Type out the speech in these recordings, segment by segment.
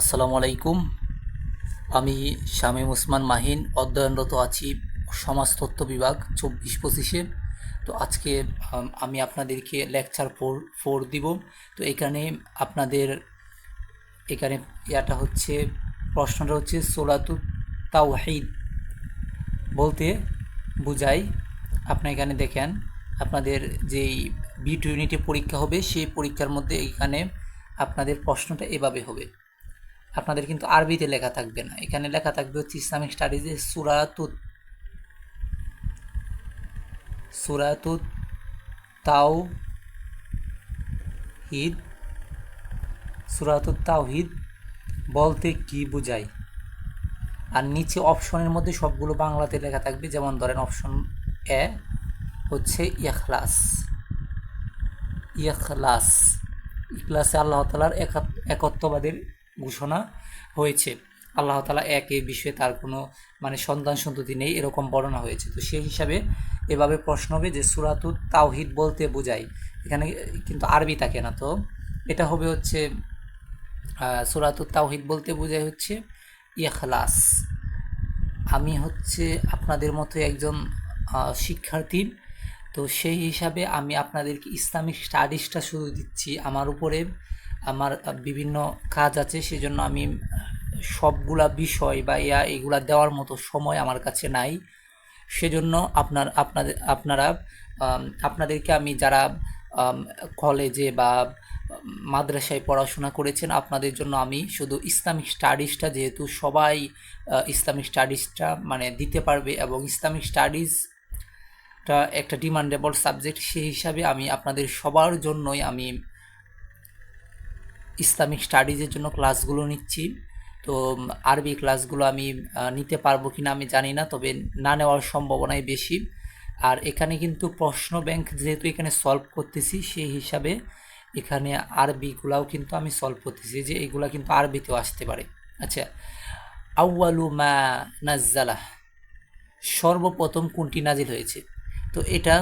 আসসালামু আলাইকুম। আমি শামীম ওসমান মাহিন, অধ্যয়নরত আছি সমাজতত্ত্ব বিভাগ চব্বিশ পঁচিশে। তো আজকে, আমি আপনাদেরকে লেকচার ফোর ফোর দিব। তো এখানে আপনাদের, এখানে ইয়াটা হচ্ছে, প্রশ্নটা হচ্ছে সোলাতু তাওহিদ বলতে বুঝাই। আপনি এখানে দেখেন, আপনাদের যেই বিট ইউনিটে পরীক্ষা হবে, সেই পরীক্ষার মধ্যে এখানে আপনাদের প্রশ্নটা এভাবে হবে। আপনাদের কিন্তু আরবিতে লেখা থাকবে না। এখানে লেখা থাকবে হচ্ছে ইসলামিক স্টাডিজে সুরাতুত। সুরাতুত তাও হিদ সুরাতুত, তাওহিদ বলতে কি বোঝায়? আর নিচে অপশনের মধ্যে সবগুলো বাংলাতে লেখা থাকবে, যেমন ধরেন অপশন এ হচ্ছে ইখলাস। ইখলাস, ইখলাসে আল্লাহ তালার একত্ববাদের ঘোষণা হয়েছে। আল্লাহ তালা এক এই বিষয়ে তার কোনো মানে সন্তান সন্ততি নেই এরকম বর্ণনা হয়েছে। তো সেই হিসাবে এভাবে প্রশ্ন হবে যে সুরাতুত তাওহিদ বলতে বোঝায়। এখানে কিন্তু আরবি থাকে না তো। এটা হবে হচ্ছে সুরাতুত তাওহিদ বলতে বোঝায় হচ্ছে ইখলাস। আমি হচ্ছে আপনাদের মতো একজন শিক্ষার্থী। তো সেই হিসাবে আমি আপনাদেরকে ইসলামিক স্টাডিজটা শুরু দিচ্ছি। আমার উপরে আমার বিভিন্ন কাজ আছে, সেজন্য আমি সবগুলা বিষয় বা ইয়া, এগুলা দেওয়ার মতো সময় আমার কাছে নাই। সেজন্য আপনার আপনাদের আপনারা আপনাদেরকে আমি যারা কলেজে বা মাদ্রাসায় পড়াশোনা করেছেন, আপনাদের জন্য আমি শুধু ইসলামিক স্টাডিজটা যেহেতু সবাই ইসলামিক স্টাডিজটা মানে দিতে পারবে এবং ইসলামিক স্টাডিজটা একটা ডিমান্ডেবল সাবজেক্ট, সেই হিসাবে আমি আপনাদের সবার জন্যই আমি ইসলামিক স্টাডিজের জন্য ক্লাসগুলো নিচ্ছি। তো আরবি ক্লাসগুলো আমি নিতে পারব কি না আমি জানি না, তবে না নেওয়ার সম্ভাবনাই বেশি। আর এখানে কিন্তু প্রশ্ন ব্যাংক যেহেতু এখানে সলভ করতেছি, সেই হিসাবে এখানে আরবিগুলাও কিন্তু আমি সলভ করতেছি, যে এগুলা কিন্তু আরবিতেও আসতে পারে। আচ্ছা আউয়ালু মা নাজ্জালাহ সর্বপ্রথম কোনটি নাজিল হয়েছে? তো এটা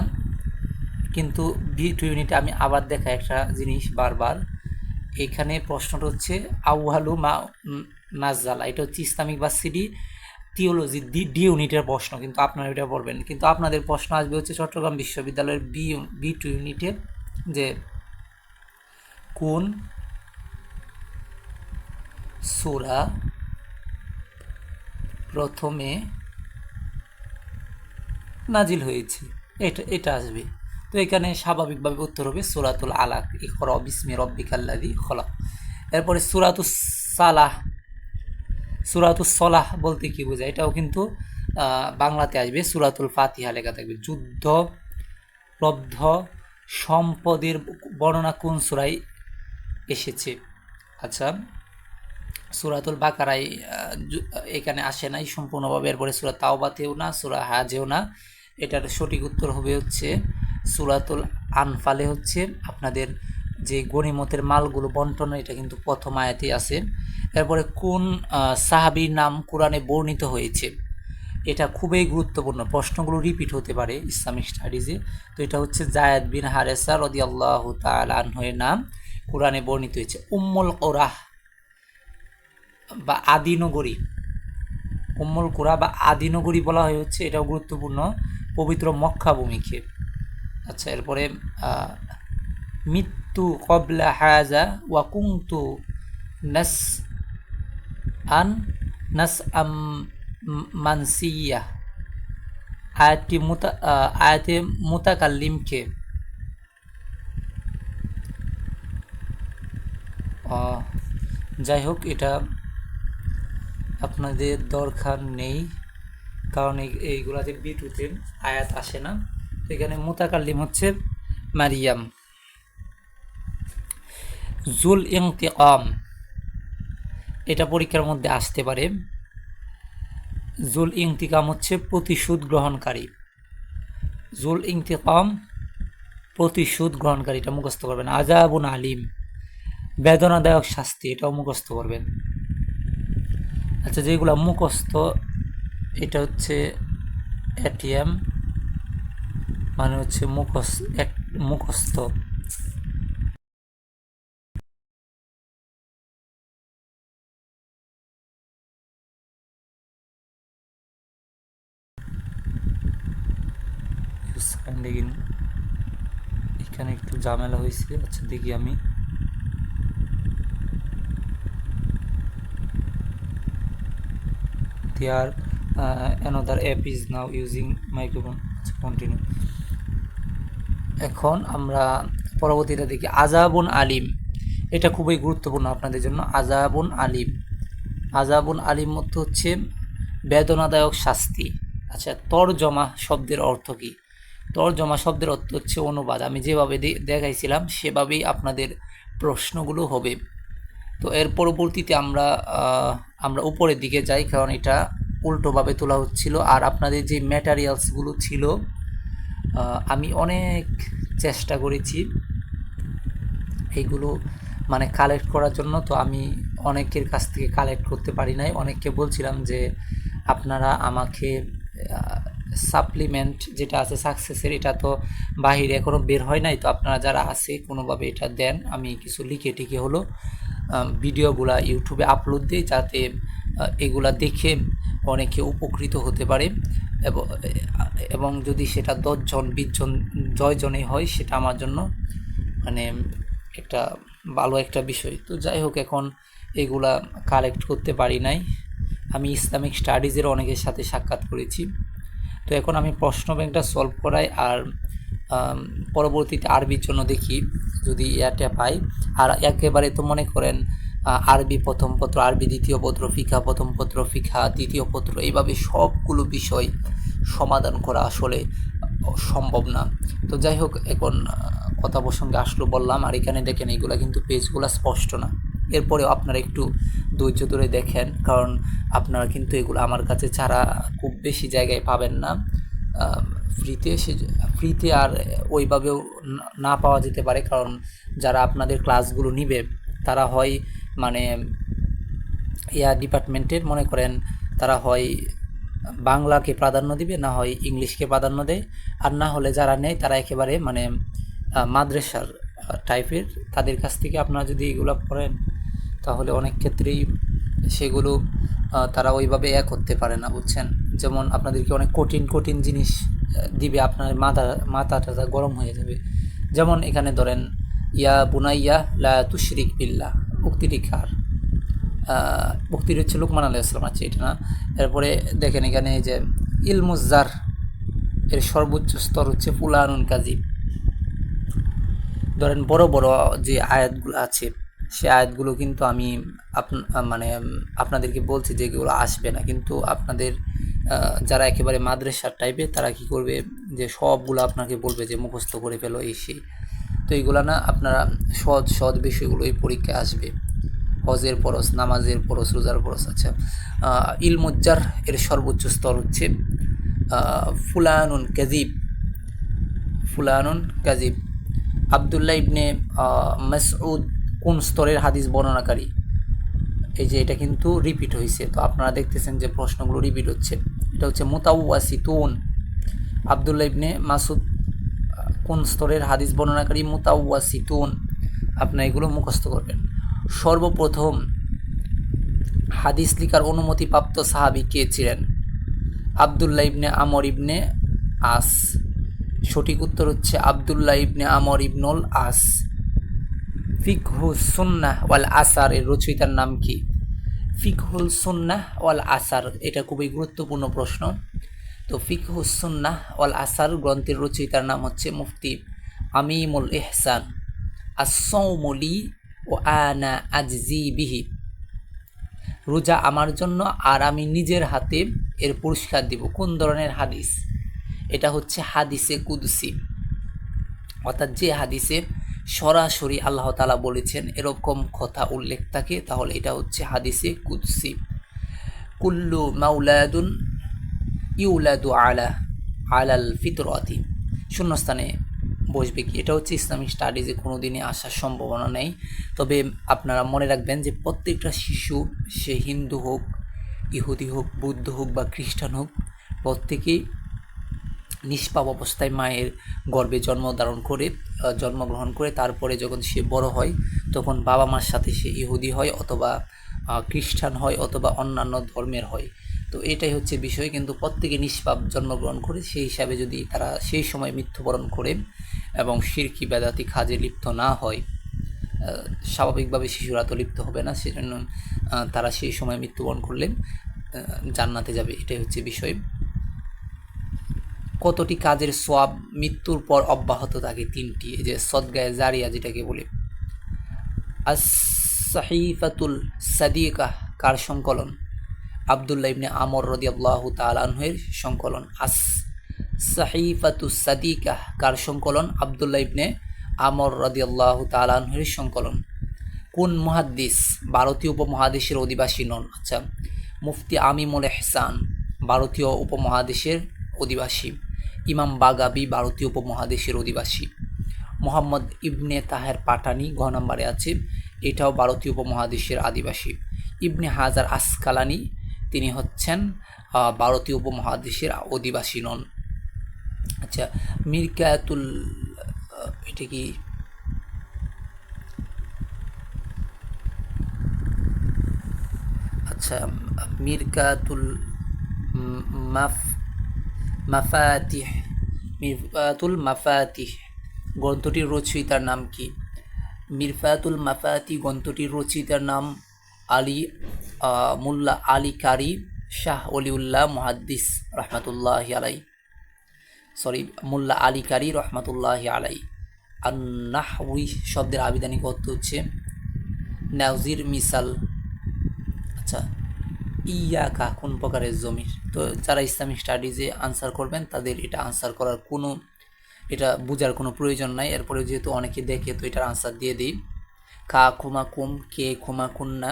কিন্তু বি টু ইউনিটে আমি আবার দেখা একটা জিনিস বারবার। এখানে প্রশ্নটা হচ্ছে আউহালু মা উম, নাজ্জালা। এটা হচ্ছে ইসলামিক বা সিডি থিওলজি ডি ডি ইউনিটের প্রশ্ন কিন্তু আপনারা এটা পড়বেন কিন্তু আপনাদের প্রশ্ন আসবে হচ্ছে চট্টগ্রাম বিশ্ববিদ্যালয়ের বি বি টু ইউনিটের যে কোন সুরা প্রথমে নাজিল হয়েছে। এটা এটা আসবে। তো এখানে স্বাভাবিকভাবে উত্তর হবে সুরাতুল আলাক। ইকর বিসমি রব্বিকাল্লাদি খলা এরপরে সুরাতুস সালাহ। সুরাতুস সলাহ বলতে কি বোঝায়? এটাও কিন্তু বাংলাতে আসবে। সুরাতুল ফাতিহা লেখা থাকবে। যুদ্ধ লব্ধ সম্পদের বর্ণনা কোন সুরাই এসেছে? আচ্ছা সুরাতুল বাকারাই এখানে আসে নাই সম্পূর্ণভাবে। এরপরে সুরা তাওবাতেও না, সুরা হাজেও না। এটার সঠিক উত্তর হবে হচ্ছে সুরাতুল আনফালে হচ্ছে আপনাদের যে গণিমতের মালগুলো বন্টন, এটা কিন্তু প্রথম আয়াতেই আছে। এরপরে কোন সাহাবীর নাম কোরআনে বর্ণিত হয়েছে? এটা খুবই গুরুত্বপূর্ণ। প্রশ্নগুলো রিপিট হতে পারে ইসলামিক স্টাডিজে তো এটা হচ্ছে জায়দ বিন হারেসা রদি আল্লাহ তালের নাম কোরআনে বর্ণিত হয়েছে। উম্মল ওরাহ বা আদিনগরী উম্মুল কোরা বা আদিনগরী বলা হয় হচ্ছে, এটাও গুরুত্বপূর্ণ। পবিত্র মক্কা ভূমিকে। আচ্ছা এরপরে মৃত্যু কবলা হাজা ওয়া কুংতু নাস আন, নাস আম মানসিয়া। আয়াতটি মুতা আয়াতে মুতাকাল্লিমকে। যাই হোক, এটা আপনাদের দরকার নেই, কারণ এই- এইগুলাতে বিটুতে আয়াত আসে না। এখানে মুতাকাল্লিম হচ্ছে মারিয়াম। জুল ইংতিকাম এটা পরীক্ষার মধ্যে আসতে পারে। জুল ইংতিকাম হচ্ছে প্রতিশোধ গ্রহণকারী। জুল ইংতিকাম প্রতিশোধ গ্রহণকারী, এটা মুখস্থ করবেন। আজাবুন আলিম, বেদনাদায়ক শাস্তি, এটাও মুখস্থ করবেন। আচ্ছা যেগুলো মুখস্থ, এটা হচ্ছে এটিএম। মানে হচ্ছে মুখস্থ, এক মুখস্থ। এখানে একটু ঝামেলা হয়েছে। আচ্ছা দেখি আমি। There another app is now using microphone আচ্ছা কন্টিনিউ এখন আমরা পরবর্তীটা দেখি আজাবুন আলিম। এটা খুবই গুরুত্বপূর্ণ আপনাদের জন্য আজাবুন আলিম। আজাবুন আলিম মধ্যে হচ্ছে বেদনাদায়ক শাস্তি। আচ্ছা তরজমা শব্দের অর্থ কী? তরজমা শব্দের অর্থ হচ্ছে অনুবাদ। আমি যেভাবে দেখাইছিলাম, সেভাবেই আপনাদের প্রশ্নগুলো হবে। তো এর পরবর্তীতে আমরা আমরা উপরের দিকে যাই, কারণ এটা উল্টোভাবে তোলা হচ্ছিল। আর আপনাদের যে ম্যাটারিয়ালসগুলো ছিল আমি অনেক চেষ্টা করেছি এইগুলো মানে কালেক্ট করার জন্য, তো আমি অনেকের কাছ থেকে কালেক্ট করতে পারি নাই। অনেককে বলছিলাম যে, আপনারা আমাকে সাপ্লিমেন্ট যেটা আছে সাকসেসের এটা তো বাহিরে এখনও বের হয় নাই, তো আপনারা যারা আছে, কোনোভাবে এটা দেন। আমি কিছু লিখে টিকে হলো ভিডিওগুলা ইউটিউবে আপলোড দিই, যাতে এগুলা দেখে অনেকে উপকৃত হতে পারে। এবং যদি সেটা দশজন, বিশজন জয়জনে হয়, সেটা আমার জন্য মানে একটা ভালো একটা বিষয়। তো যাই হোক, এখন এগুলা কালেক্ট করতে পারি নাই। আমি ইসলামিক স্টাডিজের অনেকের সাথে সাক্ষাৎ করেছি। তো এখন আমি প্রশ্ন ব্যাংকটা সলভ করাই আর পরবর্তীতে আরবির জন্য দেখি, যদি ইয়াটা পাই। আর একেবারে তো মনে করেন আরবি প্রথম পত্র, আরবি দ্বিতীয় পত্র ফিখা প্রথম পত্র ফিখা দ্বিতীয় পত্র, এইভাবে সবগুলো বিষয় সমাধান করা আসলে সম্ভব না। তো যাই হোক, এখন কথা প্রসঙ্গে আসলো বললাম, আর এখানে দেখেন এইগুলা কিন্তু পেজগুলো স্পষ্ট না। এরপরেও আপনারা একটু ধৈর্য ধরে দেখেন, কারণ আপনারা কিন্তু এগুলো আমার কাছে ছাড়া খুব বেশি জায়গায় পাবেন না। ফ্রিতে সে, ফ্রিতে আর ওইভাবেও না পাওয়া যেতে পারে, কারণ যারা আপনাদের ক্লাসগুলো নিবে, তারা হয় মানে ইয়া ডিপার্টমেন্টের মনে করেন তারা হয় বাংলাকে প্রাধান্য দিবে, না হয় ইংলিশকে প্রাধান্য দেয়। আর না হলে যারা নেয় তারা একেবারে মানে মাদ্রাসার টাইপের। তাদের কাছ থেকে আপনারা যদি এগুলো পড়েন, তাহলে অনেক ক্ষেত্রেই সেগুলো তারা ওইভাবে এক করতে পারে না, বুঝছেন? যেমন আপনাদেরকে অনেক কঠিন কঠিন জিনিস দিবে, আপনার মাথা মাথা টাথা গরম হয়ে যাবে। যেমন এখানে ধরেন, ইয়া বুনাইয়া লা তুশরিক বিল্লাহ। উক্তিটি কার মুক্তির হচ্ছে লুকমান আলাহ ইসলাম আছে এটা না? এরপরে দেখেন এখানে যে ইলমুজার এর সর্বোচ্চ স্তর হচ্ছে ফুলানুন কাজী। ধরেন বড় বড় যে আয়াতগুলো আছে, সে আয়াতগুলো কিন্তু আমি মানে আপনাদেরকে বলছি যে এগুলো আসবে না। কিন্তু আপনাদের যারা একেবারে মাদ্রাসার টাইপের তারা কি করবে? যে সবগুলো আপনাকে বলবে যে মুখস্থ করে ফেলো এই সেই। তো এইগুলো না আপনারা সহজ সহজ বিষয়গুলো এই পরীক্ষায় আসবে। হজের পরশ নামাজের পরশ রোজার পরশ আচ্ছা। ইলমুজ্জার এর সর্বোচ্চ স্তর হচ্ছে আহ, ফুলানুন কাজিব ফুলানুন কাজিব আবদুল্লাহ ইবনে মাসউদ কোন স্তরের হাদিস বর্ণনাকারী? এই যে এটা কিন্তু রিপিট হয়েছে তো আপনারা দেখতেছেন যে প্রশ্নগুলো রিপিট হচ্ছে। এটা হচ্ছে মুতাউয়াসিতুন আবদুল্লাহ ইবনে মাসুদ কোন স্তরের হাদিস বর্ণনাকারী মুতাউয়াসিতুন আপনারা এগুলো মুখস্থ করবেন। সর্বপ্রথম হাদিস লিখার অনুমতিপ্রাপ্ত সাহাবি কে ছিলেন? আবদুল্লাহ ইবনে আমর ইবনে আস। সঠিক উত্তর হচ্ছে আবদুল্লাহ ইবনে আমর ইবনুল আস। ফিকহু সুন্নাহ ওয়াল আসার, এর রচয়িতার নাম কি? ফিকহুল সুন্নাহ ওয়াল আসার, এটা খুবই গুরুত্বপূর্ণ প্রশ্ন। তো ফিকহু সুন্নাহ ওয়াল আসার গ্রন্থের রচয়িতার নাম হচ্ছে মুফতি আমিমুল ইহসান। আসৌমলি ও আনা আজজি বিহি। রোজা আমার জন্য আর আমি নিজের হাতে এর পুরস্কার দিব। কোন ধরনের হাদিস? এটা হচ্ছে হাদিসে কুদসি। অর্থাৎ যে হাদিসে সরাসরি আল্লাহ তালা বলেছেন এরকম কথা উল্লেখ থাকে, তাহলে এটা হচ্ছে হাদিসে কুদসি। কুল্লু মাউলাদুন ইউলাদু আলা, আলাল ফিতরতি। শূন্যস্থানে বসবে কি? এটা হচ্ছে ইসলামিক স্টাডিজে কোনো দিনে আসার সম্ভাবনা নেই। তবে আপনারা মনে রাখবেন যে প্রত্যেকটা শিশু, সে হিন্দু হোক, ইহুদি হোক, বৌদ্ধ হোক বা খ্রিস্টান হোক, প্রত্যেকেই নিষ্পাপ অবস্থায় মায়ের গর্ভে জন্মধারণ করে জন্মগ্রহণ করে, তারপরে যখন সে বড় হয়, তখন বাবা মার সাথে সে ইহুদি হয় অথবা খ্রিস্টান হয় অথবা অন্যান্য ধর্মের হয়। তো এটাই হচ্ছে বিষয়। কিন্তু প্রত্যেকে নিষ্পাপ জন্মগ্রহণ করে সেই হিসাবে যদি তারা সেই সময় মৃত্যুবরণ করে এবং শিরকি বেদাতি খাজে লিপ্ত না হয় স্বাভাবিকভাবে শিশুরা তো লিপ্ত হবে না, সেজন্য তারা সেই সময় মৃত্যুবরণ করলে জান্নাতে যাবে, এটাই হচ্ছে বিষয়। কতটি কাজের সোয়াব মৃত্যুর পর অব্যাহত থাকে? তিনটি। এই যে সদগায়ে জারিয়া যেটাকে বলে। আস সাহিফাতুল সাদিকা, কার সংকলন? আবদুল্লাহ ইবনে আমর রদিয়াল্লাহু তালানহের সংকলন। আস সাহিফাতু সাদিকা, কার সংকলন? আবদুল্লাহ ইবনে আমর রদিয়াল্লাহু তালানহের সংকলন। কোন মুহাদ্দিস? ভারতীয় উপমহাদেশের অধিবাসী নন। আচ্ছা মুফতি আমিমুল এহসান, ভারতীয় উপমহাদেশের অধিবাসী। ইমাম বাগাবি, ভারতীয় উপমহাদেশের অধিবাসী। মোহাম্মদ ইবনে তাহের পাটানি, ঘ নম্বরে আছে, এটাও ভারতীয় উপমহাদেশের আদিবাসী। ইবনে হাজার আসকালানি তিনি হচ্ছেন ভারতীয় উপমহাদেশের অধিবাসী নন। আচ্ছা মিরকায়াতুল এটা কি? আচ্ছা মিরকাতুল, মাফ, মাফাতিহ, মিরফাতুল মাফাতিহ গ্রন্থটির রচয়িতার নাম কি? মিরফাতুল মাফাতি গ্রন্থটির রচয়িতার নাম আলী মুল্লা আলী কারি শাহ অলিউল্লাহ মুহাদ্দিস রহমতুল্লাহ আলাই সরি মুল্লা আলী কারি রহমতুল্লাহ আলাই আর নাহউই শব্দের আবিধানিক অর্থ হচ্ছে নাজির মিসাল। আচ্ছা ইয়াকা কোন প্রকারের জমির? তো যারা ইসলামিক স্টাডিজে আনসার করবেন, তাদের এটা আনসার করার কোনো, এটা বোঝার কোনো প্রয়োজন নাই। এরপরে যেহেতু অনেকে দেখে, তো এটার আনসার দিয়ে দিই। কা খুমা কুম, কে খুমা কুন্না।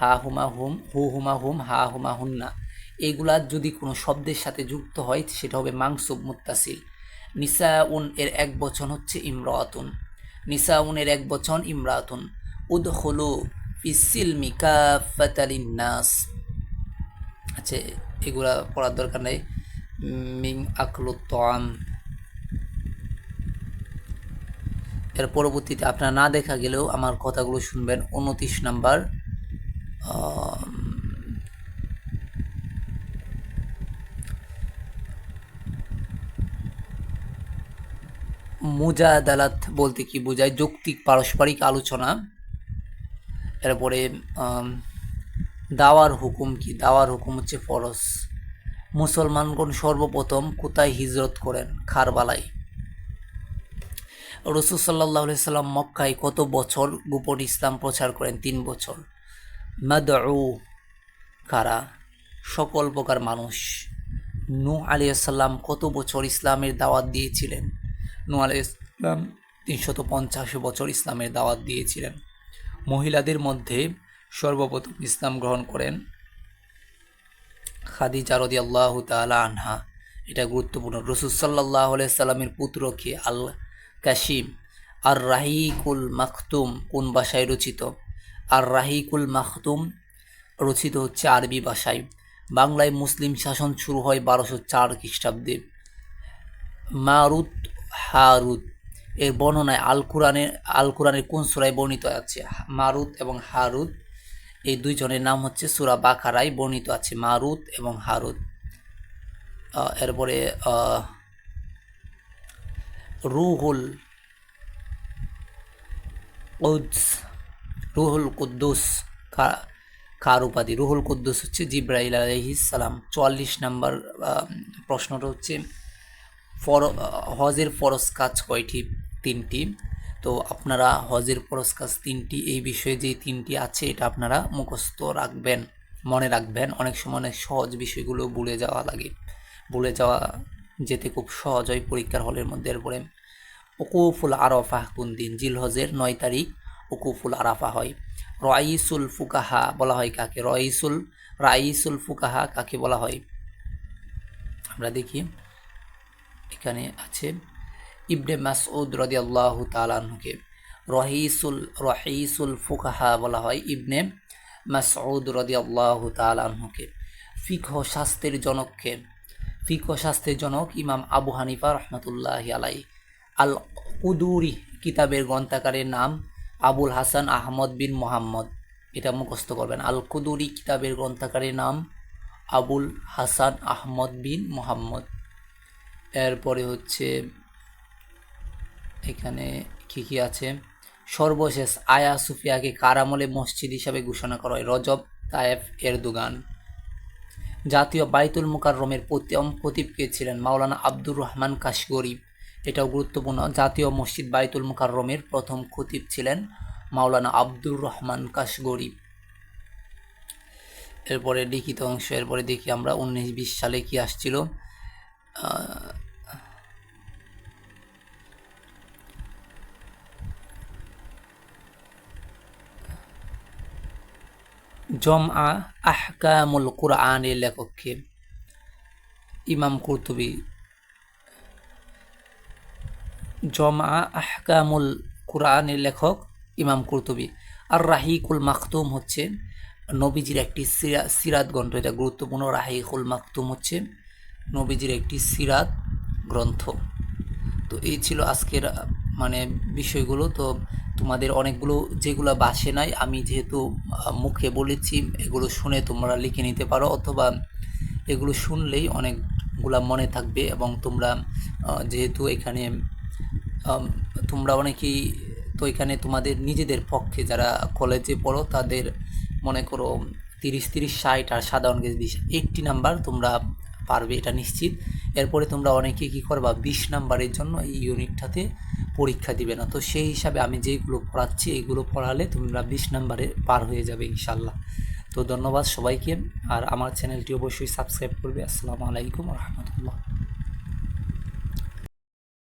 হা হুমা হুম, হু হুমা হুম, হা হুমা হুন্না। এগুলা যদি কোনো শব্দের সাথে যুক্ত হয়, সেটা হবে মাংসুব মুত্তাসিল। নিসাউন এর এক বচন হচ্ছে ইমরাতুন। নিসাউন এর এক বচন ইমরাতুন। উদ হলো ফিসিলমি কাফাতালিন নাস। আচ্ছা এগুলা পড়ার দরকার নেই। মিং আকলু তাম এর পরবর্তীতে আপনারা না দেখা গেলেও আমার কথাগুলো শুনবেন। উনত্রিশ নাম্বার। মুজাদালাত বলতে কি বোঝায় যৌক্তিক পারস্পরিক আলোচনা। এরপরে আম, দাওয়ার হুকুম কি? দাওয়ার হুকুম হচ্ছে ফরজ। মুসলমানগণ সর্বপ্রথম কোথায় হিজরত করেন? খারবালাই রসুল সাল্লাহ সাল্লাম মক্কায় কত বছর গোপন ইসলাম প্রচার করেন? তিন বছর। মাদউ, কারা? সকল প্রকার মানুষ। নূ আলিয়াল্লাম কত বছর ইসলামের দাওয়াত দিয়েছিলেন? নূ আলিয়াল্লাম তিনশত পঞ্চাশ বছর ইসলামের দাওয়াত দিয়েছিলেন। মহিলাদের মধ্যে সর্বপ্রথম ইসলাম গ্রহণ করেন খাদিজা রদি আল্লাহ তালা আনহা। এটা গুরুত্বপূর্ণ। রসুল সাল্লাহ সাল্লামের পুত্রকে আল কাশিম আর রাহিকুল মাখতুম, কোন ভাষায় রচিত? আর রাহিকুল মাহতুম রচিত হচ্ছে আরবি ভাষায় বাংলায় মুসলিম শাসন শুরু হয় বারোশো চার খ্রিস্টাব্দে। মারুত হারুত এর বর্ণনায় আল কোরআনের আল কোরআনের কোন সুরায় বর্ণিত আছে? মারুত এবং হারুত, এই দুইজনের নাম হচ্ছে সুরা বাকারায় বর্ণিত আছে। মারুত এবং হারুত। এরপরে রুহুল কুদ্স রুহুল কুদ্দুস, কার উপাধি? রুহুল কুদ্দুস হচ্ছে আলহিস সালাম। চুয়াল্লিশ নাম্বার প্রশ্নটা হচ্ছে, ফর, হজের ফরজ কাজ কয়টি? তিনটি। তো আপনারা হজের ফরজ কাজ তিনটি, এই বিষয়ে যে তিনটি আছে, এটা আপনারা মুখস্থ রাখবেন, মনে রাখবেন। অনেক সময় অনেক সহজ বিষয়গুলো ভুলে যাওয়া লাগে। ভুলে যাওয়া যেতে খুব সহজ হয় পরীক্ষার হলের মধ্যে। এরপরে উকুফুল আরফা কোন দিন? জিল হজের নয় তারিখ। উকুফুল আরাফা হয়। রয়িসুল ফুকাহা বলা হয় কাকে? রয়িসুল রাইসুল ফুকাহা কাকে বলা হয়? আমরা দেখি। এখানে আছে ইবনে মাসউদ রদিয়াল্লাহু তালানহুকে রহিসুল রহিসুল ফুকাহা বলা হয় ইবনে মাসউদ রদিয়াল্লাহু তালানহুকে ফিকহ শাস্ত্রের জনককে, ফিকহ শাস্ত্রের জনক ইমাম আবু হানিফা রহমতুল্লাহ আলাই আল কুদুরি কিতাবের গ্রন্থাকারের নাম আবুল হাসান আহমদ বিন মোহাম্মদ। এটা মুখস্থ করবেন। আল কুদুরি কিতাবের গ্রন্থাকারের নাম আবুল হাসান আহমদ বিন মোহাম্মদ। এরপরে হচ্ছে এখানে কী কী আছে? সর্বশেষ আয়া সুফিয়াকে কারামলে মসজিদ হিসাবে ঘোষণা করা হয়। Recep Tayyip Erdogan. জাতীয় বাইতুল মুকাররমের প্রথম খতিব কে ছিলেন? মাওলানা আব্দুর রহমান কাশগরি। এটাও গুরুত্বপূর্ণ। জাতীয় মসজিদ বাইতুল মুকাররমের প্রথম খতিব ছিলেন মাওলানা আব্দুর রহমান কাশগরি। এরপরে লিখিত অংশ এরপরে দেখি আমরা উনিশ বিশ সালে কি আসছিল। আহ, জমআ আহকামুল কুরআনের লেখককে ইমাম কুরতুবি জমআ আহকামুল কুরআনের লেখক ইমাম কুরতুবি। আর রাহিকুল মাখতুম হচ্ছে নবীজির একটি সিরা- সিরাত গ্রন্থ। এটা গুরুত্বপূর্ণ, রাহিকুল মাখতুম হচ্ছে নবীজির একটি সিরাত গ্রন্থ। তো এই ছিল আজকের মানে বিষয়গুলো। তো তোমাদের অনেকগুলো, যেগুলো বাসে নাই, আমি যেহেতু মুখে বলেছি, এগুলো শুনে তোমরা লিখে নিতে পারো, অথবা এগুলো শুনলেই অনেকগুলা মনে থাকবে এবং তোমরা যেহেতু এখানে তোমরা অনেকেই তো এখানে তোমাদের নিজেদের পক্ষে যারা কলেজে পড়ো, তাদের মনে করো তিরিশ তিরিশ, ষাট আর সাধারণ গেজ বিশ এইটটি নাম্বার তোমরা পারবে, এটা নিশ্চিত। এরপরে তোমরা অনেকে কী করবা, বিশ নাম্বারের জন্য এই ইউনিটটাতে পরীক্ষা দিবে না। তো সেই হিসাবে আমি যেগুলো পড়াচ্ছি এইগুলো পড়ালে তোমরা বিশ নাম্বারে পার হয়ে যাবে ইনশাল্লাহ। তো ধন্যবাদ সবাইকে, আর আমার চ্যানেলটি অবশ্যই সাবস্ক্রাইব করবে। আসসালামু আলাইকুম রহমতুল্লাহ।